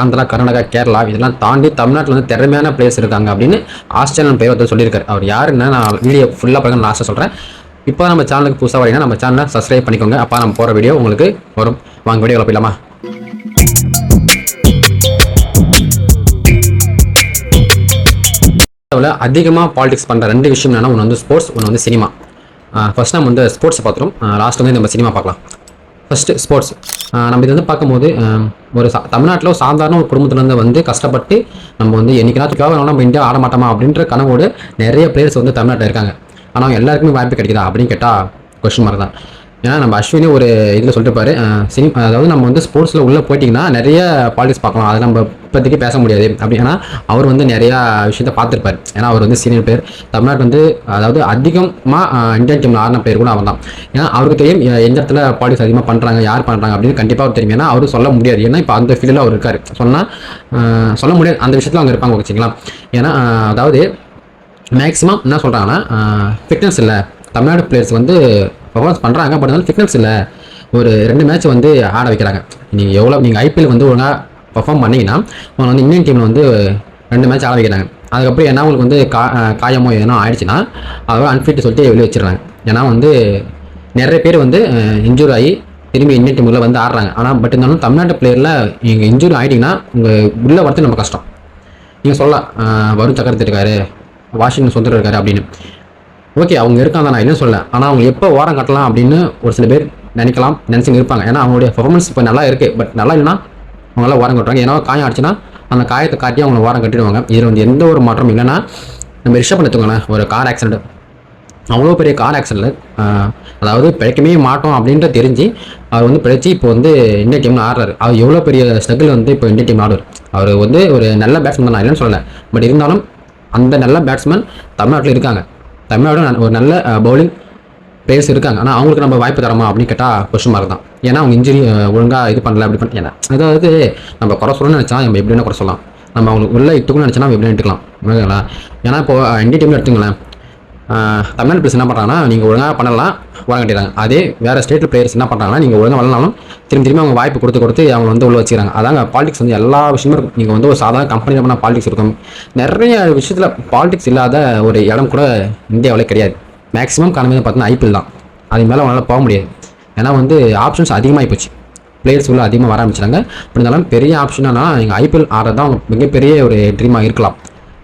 ஆந்திரா கர்நாடகா கேரளா இதெல்லாம் தாண்டி தமிழ்நாட்டில் வந்து திறமையான பிளேயர்ஸ் இருக்காங்க அப்படின்னு ஆஸ்திரேலியன் பிளேயர் ஒருத்தர் சொல்லியிருக்காரு. அவர் யாருன்னு நான் வீடியோ ஃபுல்லாக பார்க்க லாஸ்ட்டாக சொல்கிறேன் இப்போ நம்ம சேனலுக்கு புதுசாக வரீங்கன்னா நம்ம சேனலை சப்ஸ்கிரைப் பண்ணிக்கோங்க. அப்போ நம்ம போகிற வீடியோ உங்களுக்கு வரும். வாங்க வீடியோ போயிடலாமா? அதிகமாக பாலிடிக்ஸ் பண்ணுற ரெண்டு விஷயம் என்னன்னா ஒன்று வந்து ஸ்போர்ட்ஸ் ஒன்று வந்து சினிமா ஃபர்ஸ்ட் நம்ம வந்து ஸ்போர்ட்ஸை பார்த்துரும் லாஸ்ட் வந்து நம்ம சினிமா பார்க்கலாம். ஃபஸ்ட்டு ஸ்போர்ட்ஸ் நம்ம இது வந்து பார்க்கும்போது ஒரு சா தமிழ்நாட்டில் ஒரு சாதாரண ஒரு குடும்பத்துலேருந்து வந்து கஷ்டப்பட்டு நம்ம வந்து என்னைக்காச்சுக்காக நம்ம இந்தியா ஆட மாட்டோமா அப்படின்ற கனவோடு நிறைய பிளேயர்ஸ் வந்து தமிழ்நாட்டில் இருக்காங்க. ஆனால் எல்லாருக்குமே வாய்ப்பு கிடைக்குதா அப்படின்னு கேட்டால் கொஸ்டின் மார்க் தான். ஏன்னா நம்ம அஸ்வினே ஒரு இதில் சொல்லிட்டுப்பாரு சினி அதாவது நம்ம வந்து ஸ்போர்ட்ஸில் உள்ளே போயிட்டிங்கன்னா நிறைய பாலிடிக்ஸ் பார்க்கலாம். அதை நம்ம இப்போதைக்கு பேச முடியாது. அப்படி ஏன்னா அவர் வந்து நிறையா விஷயத்த பார்த்துருப்பார். ஏன்னா அவர் வந்து சீனியர் பிளேயர் தமிழ்நாட்டு வந்து அதாவது அதிகமாக இந்தியன் டீமில் ஆடின பிளேயர் கூட அவர் தான் ஏன்னா அவருக்கு தெரியும் எந்த இடத்துல பாலிடிக்ஸ் அதிகமாக பண்ணுறாங்க யார் பண்ணுறாங்க அப்படின்னு கண்டிப்பாக அவர் தெரியும். ஏன்னா அவர் சொல்ல முடியாது. ஏன்னா இப்போ அந்த ஃபீல்டில் அவர் இருக்கார். சொன்னால் சொல்ல முடியாது. அந்த விஷயத்தில் அவங்க இருப்பாங்க வச்சுங்களா ஏன்னா அதாவது மேக்ஸிமம் என்ன சொல்கிறாங்கன்னா ஃபிட்னஸ் இல்லை. தமிழ்நாடு பிளேயர்ஸ் வந்து பர்ஃபார்மன்ஸ் பண்ணுறாங்க பட் இருந்தாலும் ஃபிட்னஸ் இல்லை. ஒரு ரெண்டு மேட்ச் வந்து ஆட வைக்கிறாங்க. நீங்கள் எவ்வளோ நீங்கள் ஐபிஎல் வந்து ஒழுங்காக பர்ஃபார்ம் பண்ணிங்கன்னா அவங்க வந்து இந்தியன் டீமில் வந்து ரெண்டு மேட்ச் ஆட வைக்கிறாங்க. அதுக்கப்புறம் என்ன உங்களுக்கு வந்து கா காயமோ எதனா ஆயிடுச்சுன்னா அதோட அன்ஃபிட் சொல்லிட்டு வெளியே வச்சிடுறாங்க. ஏன்னா வந்து நிறைய பேர் வந்து இன்ஜூர் ஆகி திரும்பி இந்தியன் டீமில் வந்து ஆடுறாங்க. ஆனால் பட் இருந்தாலும் தமிழ்நாட்டு பிளேயரில் நீங்கள் இன்ஜூரி ஆகிட்டிங்கன்னா உங்கள் உள்ளே வரது நம்ம கஷ்டம். நீங்கள் சொல்லலாம் ஆஹ் வருண் சக்கரவர்த்தி இருக்காரு வாஷிங்டன் சுந்தரம் இருக்காரு அப்படின்னு. ஓகே அவங்க இருக்காங்க நான் என்ன சொல்ல ஆனால் அவங்க எப்போ ஓரம் கட்டலாம் அப்படின்னு ஒரு சில பேர் நினைக்கலாம் நினச்சிங்க இருப்பாங்க. ஏன்னா அவங்களுடைய பர்ஃபார்மன்ஸ் இப்போ நல்லா இருக்குது பட் நல்லா இல்லைன்னா அவங்களாம் ஓரம் கட்டுறாங்க ஏன்னா காயம் ஆச்சுன்னா அந்த காயத்தை காட்டி அவங்கள ஓரம் கட்டிடுவாங்க. இதில் வந்து எந்த ஒரு மாற்றமும் இல்லைன்னா நம்ம ரிஷப் எடுத்துக்கோங்களேன் ஒரு கார் ஆக்சிடென்ட் அவ்வளோ பெரிய கார் ஆக்சிடென்ட் அதாவது பிழைக்கவே மாட்டோம் அப்படின்ற தெரிஞ்சு அவர் வந்து பிழைச்சி இப்போ வந்து இந்தியா டீமில் ஆடுறாரு. அவர் எவ்வளோ பெரிய ஸ்ட்ரகிள் வந்து இப்போ இந்தியா டீம் ஆடுவார். அவர் வந்து ஒரு நல்ல பேட்ஸ்மேன் தான். நான் இல்லைன்னு சொல்லலை. பட் இருந்தாலும் அந்த நல்ல பேட்ஸ்மேன் தமிழ்நாட்டில் இருக்காங்க. தமிழ்நாடு ஒரு நல்ல பவுலிங் பிளேயர்ஸ் இருக்காங்க. ஆனால் அவங்களுக்கு நம்ம வாய்ப்பு தரமா அப்படின்னு கேட்டால் கொஸ்டின் மார்க் தான். ஏன்னா அவங்க இன்ஜுரி ஒழுங்காக இது பண்ணல அப்படி பண்ண ஏன்னா அதாவது நம்ம குறை சொல்லணும்னு நினச்சா நம்ம எப்படி என்ன குறை சொல்லலாம். நம்ம அவங்களுக்கு உள்ள இட்டுக்கணும்னு நினச்சா நம்ம எப்படி எடுத்துக்கலாம் ஓகேங்களா ஏன்னா இப்போ இந்திய டீமில் எடுத்துங்களேன் தமிழ்நாடு பிளேஸ் என்ன பண்ணுறாங்கன்னா நீங்கள் ஒழுங்காக பண்ணலாம் ஓரம் கட்டிடுறாங்க அதே வேறு ஸ்டேட்டில் பிளேயர்ஸ் என்ன பண்ணுறாங்கன்னா நீங்கள் ஒழுங்காக வரலனாலும் திரும்பி திரும்பி அவங்க வாய்ப்பு கொடுத்து கொடுத்து அவங்க வந்து உள்ள வச்சுக்கிறாங்க. அதாங்க பாலிடிக்ஸ் வந்து எல்லா விஷயமும் இருக்கும். நீங்கள் வந்து ஒரு சாதாரண கம்பெனியில் பண்ணால் பாலிடிக்ஸ் இருக்கும். நிறைய விஷயத்தில் பாலிடிக்ஸ் இல்லாத ஒரு இடம் கூட இந்தியாவில் கிடையாது. மேக்ஸிமம் காரணம் பார்த்தீங்கன்னா ஐபிஎல் தான். அது மேலே அவங்களால போக முடியாது. ஏன்னா வந்து ஆப்ஷன்ஸ் அதிகமாகி போச்சு. பிளேயர்ஸ் உள்ள அதிகமாக வர ஆரம்பிச்சிட்டாங்க. அப்படி இருந்தாலும் பெரிய ஆப்ஷனானா நீங்கள் ஐபிஎல் ஆடுறது தான் மிகப்பெரிய ஒரு ட்ரீமாக இருக்கலாம்.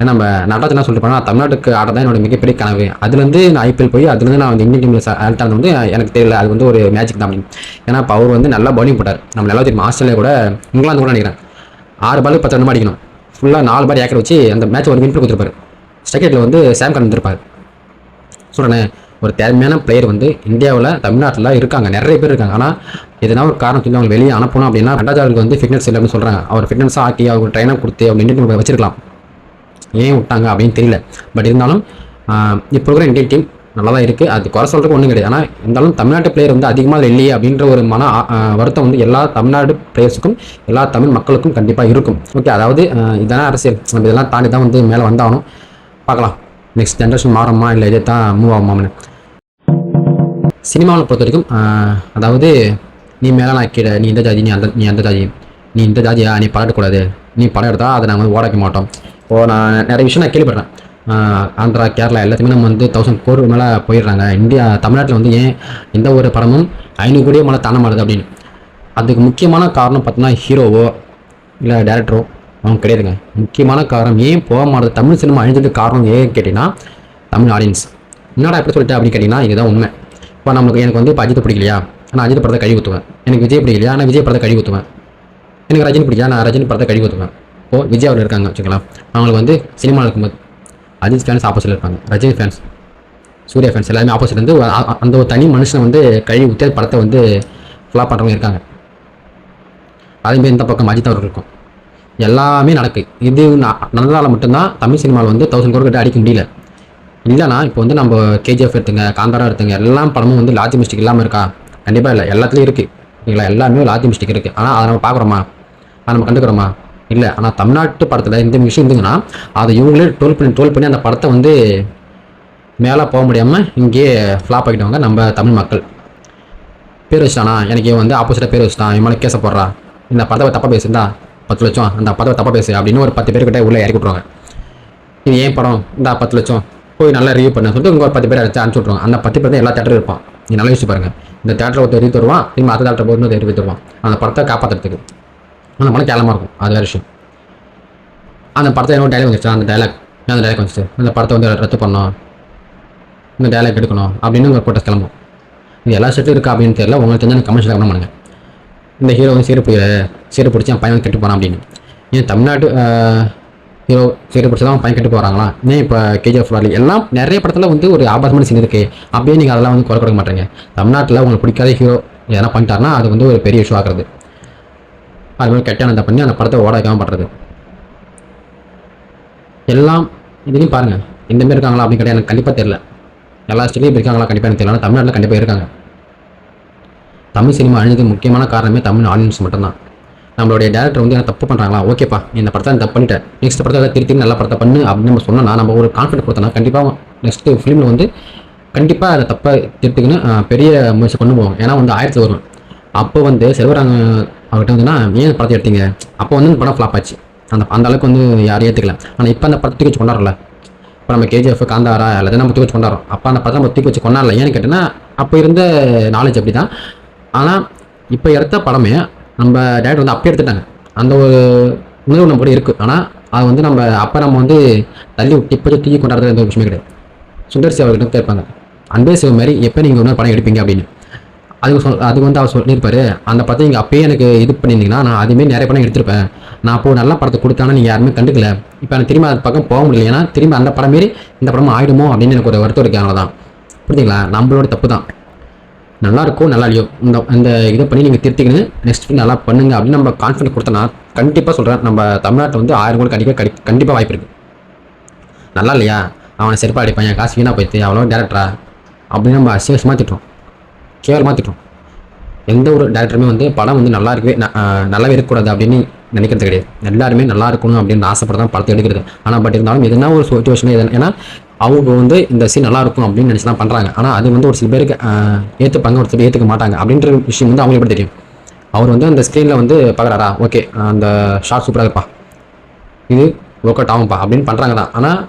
நம்ம நடராஜ் என்ன சொல்லிட்டு போனால் தமிழ்நாட்டுக்கு ஆட தான் என்னோட மிகப்பெரிய கனவு. அதுலேருந்து நான் ஐபிஎல் போய் அதுலேருந்து நான் வந்து இந்தியன் டீமில் செலக்ட் ஆனது வந்து எனக்கு தெரியல. அது வந்து ஒரு மேஜிக் தான். அப்படின்னு ஏன்னா இப்போ அவர் வந்து நல்லா பவுலிங் போட்டார். நம்ம நல்லா தெரியும் ஆஸ்திரேலியா கூட இங்கிலாந்து கூட நினைக்கிறேன். ஆறு பாலுக்கு பத்து ரெண்டு அடிக்கணும். ஃபுல்லாக நாலு பால் ஏக்கர் வச்சு அந்த மேட்ச் ஒரு வின் கொடுத்துருப்பாரு. ஸ்டெக்கெட்டில் வந்து சாம் கன் வந்திருப்பார். சொல்கிறேன் ஒரு திறமையான பிளேயர் வந்து இந்தியாவில் தமிழ்நாட்டில் இருக்காங்க. நிறைய பேர் இருக்காங்க. ஆனால் எதனா ஒரு காரணம் சொல்லி அவங்க வெளியே அனுப்பணும் அப்படின்னா ரெண்டாவது வந்து ஃபிட்னஸ் இல்லை அப்படின்னு சொல்கிறாங்க அவர் ஃபிட்னஸ் ஆக்கி அவர் ட்ரைனாக கொடுத்து அவர் இந்தியன் வச்சிருக்கலாம். ஏன் விட்டாங்க அப்படின்னு தெரியல. பட் இருந்தாலும் இப்போ இருக்கிற இந்தியன் டீம் நல்லா தான் இருக்குது அது குறை சொல்கிறதுக்கு ஒன்றும் கிடையாது. ஆனால் இருந்தாலும் தமிழ்நாட்டு பிளேயர் வந்து அதிகமாக இல்லையே அப்படின்ற ஒரு மன வருத்தம் வந்து எல்லா தமிழ்நாடு பிளேயர்ஸுக்கும் எல்லா தமிழ் மக்களுக்கும் கண்டிப்பாக இருக்கும். ஓகே அதாவது இதான அரசியல். நம்ம இதெல்லாம் தாண்டி தான் வந்து மேலே வந்தாகணும். பார்க்கலாம். நெக்ஸ்ட் ஜென்ரேஷன் மாறுமா இல்லை இதே தான் மூவ் ஆகுமான்னு சினிமாவில் பொறுத்த வரைக்கும் அதாவது நீ மேலே நான் கீழே நீ இந்த ஜாதி நீ அந்த நீ அந்த ஜாதி. நீ இந்த ஜாதியா? நீ படம் எடுக்கக்கூடாது. நீ படம் எடுத்தால் அதை நாங்கள் வந்து ஓட வைக்க மாட்டோம். இப்போது நான் நிறைய விஷயம் நான் கேள்விப்படுறேன் ஆந்திரா கேரளா எல்லாத்தையுமே நம்ம வந்து தௌசண்ட் கோடி மேலே போயிடுறாங்க. இந்தியா தமிழ்நாட்டில் வந்து ஏன் எந்த ஒரு படமும் ஐநூறு கோடியே மேலே தானமாடுது அப்படின்னு. அதுக்கு முக்கியமான காரணம் பார்த்தீங்கன்னா ஹீரோவோ இல்லை டேரக்டரோ அவங்க கிடையாதுங்க. முக்கியமான காரணம் ஏன் போக மாட்டது? தமிழ் சினிமா அழிஞ்சதுக்கு காரணம் ஏன் கேட்டிங்கன்னா தமிழ் ஆடியன்ஸ் என்னடா எப்படி சொல்லிட்டேன் அப்படின்னு கேட்டிங்கன்னா இதுதான் உண்மை. இப்போ நமக்கு எனக்கு வந்து இப்போ அஜித் பிடிக்கலையா? நான் அஜித் படத்தை கழுவி ஊற்றுவேன் எனக்கு விஜய் பிடிக்கலையா? நான் விஜய் படத்தை கழுவி ஊற்றுவேன் எனக்கு ரஜினி பிடிக்கலையா? நான் ரஜினி படத்தை கழுவி ஊற்றுவேன் இப்போ விஜய் அவர் இருக்காங்க வச்சுக்கலாம் அவங்களுக்கு வந்து சினிமாவில் இருக்கும்போது அஜித் ஃபேன்ஸ் ஆப்போசிட்டில் இருப்பாங்க. ரஜினி ஃபேன்ஸ் சூர்யா ஃபேன்ஸ் எல்லாமே ஆப்போசிட் வந்து அந்த ஒரு தனி மனுஷனை வந்து கழுவி ஊற்றி படத்தை வந்து ஃப்ளாப் பண்ணுறவங்க இருக்காங்க. அதேமாரி இந்த பக்கம் அஜித் அவர்கள் இருக்கும். எல்லாமே நடக்கு. இது நடந்ததால் மட்டும்தான் தமிழ் சினிமாவில் வந்து தௌசண்ட் கோடி கிட்ட அடிக்க முடியல. இல்லைனா இப்போ வந்து நம்ம கேஜிஎஃப் எடுத்துங்க காந்தாரா எடுத்துங்க எல்லா படமும் வந்து லாஜி மிஸ்டேக் இல்லாமல் இருக்கா? கண்டிப்பாக இல்லை. எல்லாத்துலேயும் இருக்குது ஓகேங்களா எல்லாமே லாஜி மிஸ்டேக் இருக்குது ஆனால் அதை நம்ம பார்க்குறோமா? அதை நம்ம கண்டுக்கிறோமா? இல்லை ஆனால் தமிழ்நாட்டு படத்தில் இந்த விஷயம் இருந்துங்கன்னா அதை இவங்களே டோல் பண்ணி டோல் பண்ணி அந்த படத்தை வந்து மேலே போக முடியாமல் இங்கேயே ஃப்ளாப் ஆகிட்டவங்க நம்ம தமிழ் மக்கள். பேர் வச்சிட்டானா? எனக்கு இவன் வந்து ஆப்போசிட்டாக பேர் வச்சுட்டான். இவன் மேலே கேஸை போடுறா. இந்த படத்தை தப்பாக பேசுந்தா பத்து லட்சம். அந்த படத்தை தப்பாக பேசு. அப்படின்னு ஒரு பத்து பேர்கிட்ட உள்ளே இறக்கி விட்ருவாங்க இது ஏன் படம்? இந்த பத்து லட்சம். போய் நல்லா ரிவ்யூ பண்ண. சொல்லிட்டு இங்கே ஒரு பத்து பேர் அடிச்சு அனுப்பிச்சு விட்ருவாங்க அந்த பத்து பேர் தான் எல்லா தேட்டரும் இருப்பான். நீ நல்லா யோசிச்சு பாருங்க. இந்த தேட்டரை ஒருத்தர் எழுதி தருவான். திரும்ப அடுத்த தேட்டரை போய் இன்னொரு எழுதி தருவான். அந்த படத்தை காப்பாற்றுறதுக்கு அந்த படம் கேளமாக இருக்கும். அது வேறு விஷயம். அந்த படத்தை என்ன டைலாக் வந்துச்சு அந்த டைலாக் அந்த டைலாக் வந்துச்சு? அந்த படத்தை வந்து ரத்து பண்ணோம் இந்த டைலாக் எடுக்கணும். அப்படின்னு உங்கள் போட்ட கிளம்பும். இது எல்லா செட்டும் இருக்கா அப்படின்னு தெரியல. உங்களுக்கு தெரிஞ்ச கமெண்ட்ஸில் கமெண்ட் பண்ணுங்க. இந்த ஹீரோ வந்து சீரு பிடிக்கிற சீரை பிடிச்சி என் பையன் கெட்டு போகிறான் அப்படின்னு. ஏன் தமிழ்நாட்டு ஹீரோ சீரை பிடிச்சி தான் அவன் பையன் கெட்டு போகிறாங்களா ஏன் இப்போ கேஜிஎஃப் ராலி எல்லாம் நிறைய படத்தில் வந்து ஒரு ஆபாசமான சீன் இருக்குது அப்படியே நீங்கள் அதெல்லாம் வந்து குறை கொடுக்க மாட்டேங்க. தமிழ்நாட்டில் உங்களுக்கு பிடிக்காத ஹீரோ எதனா பண்ணிட்டாருன்னா அது வந்து ஒரு பெரிய இஷ்யூ ஆகிறது அது மாதிரி கெட்டானதை பண்ணி அந்த படத்தை ஓட வைக்காம பண்ணுறது எல்லாம் இதுலேயும் பாருங்கள் இந்தமாரி இருக்காங்களா அப்படின்னு கிடையாது எனக்கு கண்டிப்பாக தெரியல. எல்லா ஸ்டேட்லையும் இருக்காங்களா கண்டிப்பாக எனக்கு தெரியல. தமிழ்நாட்டில் கண்டிப்பாக இருக்காங்க. தமிழ் சினிமா அழிஞ்சது முக்கியமான காரணமே தமிழ் ஆடியன்ஸ் மட்டும்தான். நம்மளுடைய டேரக்டர் வந்து எனக்கு தப்பு பண்ணுறாங்களா ஓகேப்பா இந்த படத்தை தப்பு பண்ணிட்டேன். நெக்ஸ்ட் படத்தை திருத்தி நல்ல படத்தை பண்ணு அப்படின்னு நம்ம சொன்னோம்னா நம்ம ஒரு கான்ஃபிடன்ட் கொடுத்தனா கண்டிப்பாக நெக்ஸ்ட்டு ஃபிலிமில் வந்து கண்டிப்பாக அதை தப்பை திருத்துக்குன்னு பெரிய முயற்சி கொண்டு போவோம். ஏன்னா வந்து ஆயிரத்தி வரும் அப்போ வந்து செல்வராங்க அவர்கிட்ட வந்துன்னா ஏன் படத்தை எடுத்தீங்க? அப்போ வந்து இந்த படம் ஃப்ளாப் ஆச்சு. அந்த அந்த அளவுக்கு வந்து யாரையும் ஏற்றுக்கல ஆனால் இப்போ அந்த படத்தை தூக்கி வச்சு கொண்டாடல இப்போ நம்ம கேஜிஎஃப் காந்தாரா அல்லது நம்ம தூக்கி வச்சு கொண்டாடுறோம். அப்போ அந்த படத்தை நம்ம தூக்கி வச்சு கொண்டாடல. ஏன்னு கேட்டேன்னா அப்போ இருந்த நாலேஜ் அப்படி தான் ஆனால் இப்போ எடுத்த படமே நம்ம டேரக்டர் வந்து அப்போ எடுத்துட்டாங்க. அந்த ஒரு உணர்வு நம்ம கூட இருக்குது ஆனால் அது வந்து நம்ம அப்போ நம்ம வந்து தள்ளி விட்டு இப்போ தூக்கி கொண்டாடுறது எந்த ஒரு விஷயமே கிடையாது. சுந்தர் சி அவர்கிட்ட கேட்பாங்க அன்பே சிவ மாதிரி எப்போ நீங்கள் இன்னொரு படம் எடுப்பீங்க? அப்படின்னு. அதுக்கு சொல் அதுக்கு வந்து அவர் சொல்லியிருப்பாரு. அந்த படத்தை நீங்கள் அப்பயே எனக்கு இது பண்ணியிருந்தீங்கன்னா நான் அதுமாரி நிறைய படம் எடுத்திருப்பேன். நான் அப்போ நல்ல படத்தை கொடுத்தானா நீங்கள் யாருமே கண்டுக்கல. இப்போ எனக்கு திரும்ப அந்த பக்கம் போக முடியல. ஏன்னா திரும்ப அந்த படம் மாரி இந்த படமும் ஆயிடுமோ அப்படின்னு எனக்கு ஒரு வருத்தம் இருக்கு. தான் புரியுதுங்களா நம்மளோட தப்பு தான். நல்லா இருக்கோ நல்லா இல்லையோ இந்த இந்த இதை பண்ணி நீங்கள் திருத்திக்கணும் நெக்ஸ்ட் நல்லா பண்ணுங்க அப்படின்னு நம்ம கான்ஃபிடன்ட் கொடுத்தனா கண்டிப்பாக சொல்கிறேன் நம்ம தமிழ்நாட்டில் வந்து ஆயிரம் கோடி கண்டிப்பாக கடி கண்டிப்பாக வாய்ப்பு இருக்குது நல்லா இல்லையா? அவனை செருப்பா அடிப்பான் என் காசு வீணாக போயிட்டு அவ்வளோ டேரக்டரா அப்படின்னு நம்ம அசிவசமாக திட்டுறோம். கேவலமாக திட்டுறோம் எந்த ஒரு டேரக்டருமே வந்து படம் வந்து நல்லா இருக்கவே ந- நல்லாவே இருக்கக்கூடாது அப்படின்னு நினைக்கிறது கிடையாது. எல்லாருமே நல்லா இருக்கணும் அப்படின்னு ஆசைப்பட தான் படத்தை எடுக்கிறது. ஆனால் பட் இருந்தாலும் எதுனா ஒரு சுச்சுவேஷன் எது ஏன்னா அவங்க வந்து இந்த சீன் நல்லா இருக்கும் அப்படின்னு நினச்சி தான் பண்ணுறாங்க ஆனால் அது வந்து ஒரு சில பேருக்கு ஏற்றுப்பாங்க ஒரு சில பேர் ஏற்றுக்க மாட்டாங்க அப்படின்ற விஷயம் வந்து அவங்களுக்கு எப்படி தெரியும். அவர் வந்து அந்த ஸ்க்ரீனில் வந்து பார்க்குறாரா? ஓகே அந்த ஷார்ட் சூப்பராக இருப்பா இது ஒர்க் அவுட் ஆகும்ப்பா அப்படின்னு பண்ணுறாங்க தான். ஆனால்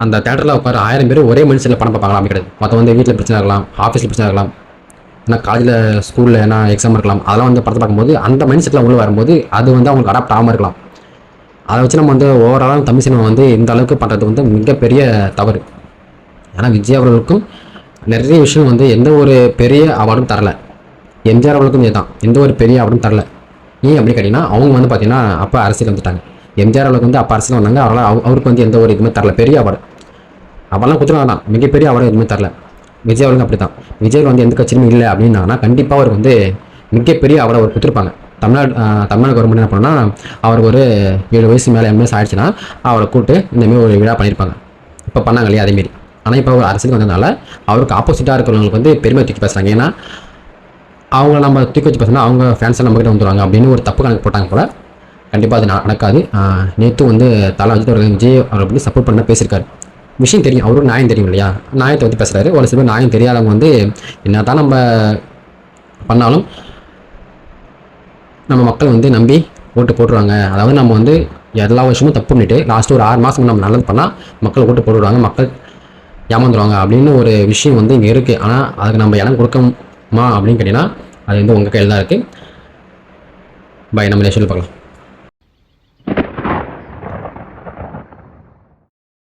அந்த தேட்டரில் உட்கார ஆயிரம் பேர் ஒரே மனுஷனில் படம் பார்ப்பாங்களா அப்படி கிடையாது. மற்ற வந்து வீட்டில் பிரச்சனை இருக்கலாம் ஆஃபீஸில் பிரச்சனை இருக்கலாம் ஏன்னா காலேஜில் ஸ்கூலில் ஏன்னா எக்ஸாம் இருக்கலாம். அதெல்லாம் வந்து படத்தை பார்க்கும்போது அந்த மைண்ட் செட்டில் உள்ள வரும்போது அது வந்து அவங்களுக்கு அடாப்ட் ஆகாமல் இருக்கலாம். அதை வச்சு நம்ம வந்து ஓவராலாக தமிழ் சினிமா வந்து இந்த அளவுக்கு பண்ணுறது வந்து மிகப்பெரிய தவறு. ஏன்னா விஜய் அவர்களுக்கும் நிறைய விஷயம் வந்து எந்த ஒரு பெரிய அவார்டும் தரல. எம்ஜிஆர் அவர்களுக்கும் இதுதான். எந்த ஒரு பெரிய அவார்டும் தரல. ஏன் அப்படி கேட்டிங்கன்னா அவங்க வந்து பார்த்தீங்கன்னா அப்போ அரசியல் வந்துட்டாங்க. எம்ஜிஆர் அவர்களுக்கு வந்து அப்போ அரசியல் வந்தாங்க. அவரால் அவருக்கு வந்து எந்த ஒரு இதுவுமே தரல. பெரிய அவார்டு அவெல்லாம் குத்துனா தான் மிகப்பெரிய அவார்டு எதுவுமே தரல. விஜய் அவர்களும் அப்படி தான் விஜய் வந்து எந்த கட்சியும் இல்லை அப்படின்னாங்கன்னா கண்டிப்பாக அவருக்கு வந்து மிகப்பெரிய அவரை அவர் கொடுத்துருப்பாங்க. தமிழ்நாடு தமிழ்நாடு கவர்மெண்ட் என்ன பண்ணா அவருக்கு ஒரு ஏழு வயசு மேலே எம்எஸ் ஆயிடுச்சுன்னா அவரை கூப்பிட்டு இந்தமாரி ஒரு விழா பண்ணியிருப்பாங்க. இப்போ பண்ணாங்க இல்லையா அதேமாரி ஆனால் இப்போ அவர் அரசியலுக்கு வந்ததுனால அவருக்கு ஆப்போசிட்டாக இருக்கிறவங்களுக்கு வந்து பெருமை தூக்கி பேசுகிறாங்க ஏன்னா அவங்கள நம்ம தூக்கி வச்சு பேசினா அவங்க ஃபேன்ஸை நம்மகிட்ட வந்துடுவாங்க அப்படின்னு ஒரு தப்பு கணக்கு போட்டாங்க கூட கண்டிப்பாக அது நடக்காது. நேற்று வந்து தலை அஜித் அவர் விஜய் அவரை பற்றி சப்போர்ட் பண்ண பேசியிருக்காரு. விஷயம் தெரியும். அவருக்கு நியாயம் தெரியும் இல்லையா? நியாயத்தை பற்றி பேசுகிறாரு ஒரு சில பேர் நியாயம் தெரியாதவங்க வந்து என்ன தான் நம்ம பண்ணாலும் நம்ம மக்கள் வந்து நம்பி ஓட்டு போட்டுருவாங்க. அதாவது நம்ம வந்து எல்லா வருஷமும் தப்பு பண்ணிட்டு லாஸ்ட்டு ஒரு ஆறு மாதம் நம்ம நல்லது பண்ணால் மக்கள் ஓட்டு போட்டுடுவாங்க. மக்கள் ஏமாந்துருவாங்க அப்படின்னு ஒரு விஷயம் வந்து இங்கே இருக்குது ஆனால் அதுக்கு நம்ம இடம் கொடுக்கமா அப்படின்னு கேட்டிங்கன்னா அது வந்து உங்கள் கையில் தான் இருக்குது பை நம்ம நேஷனில் பார்க்கலாம்.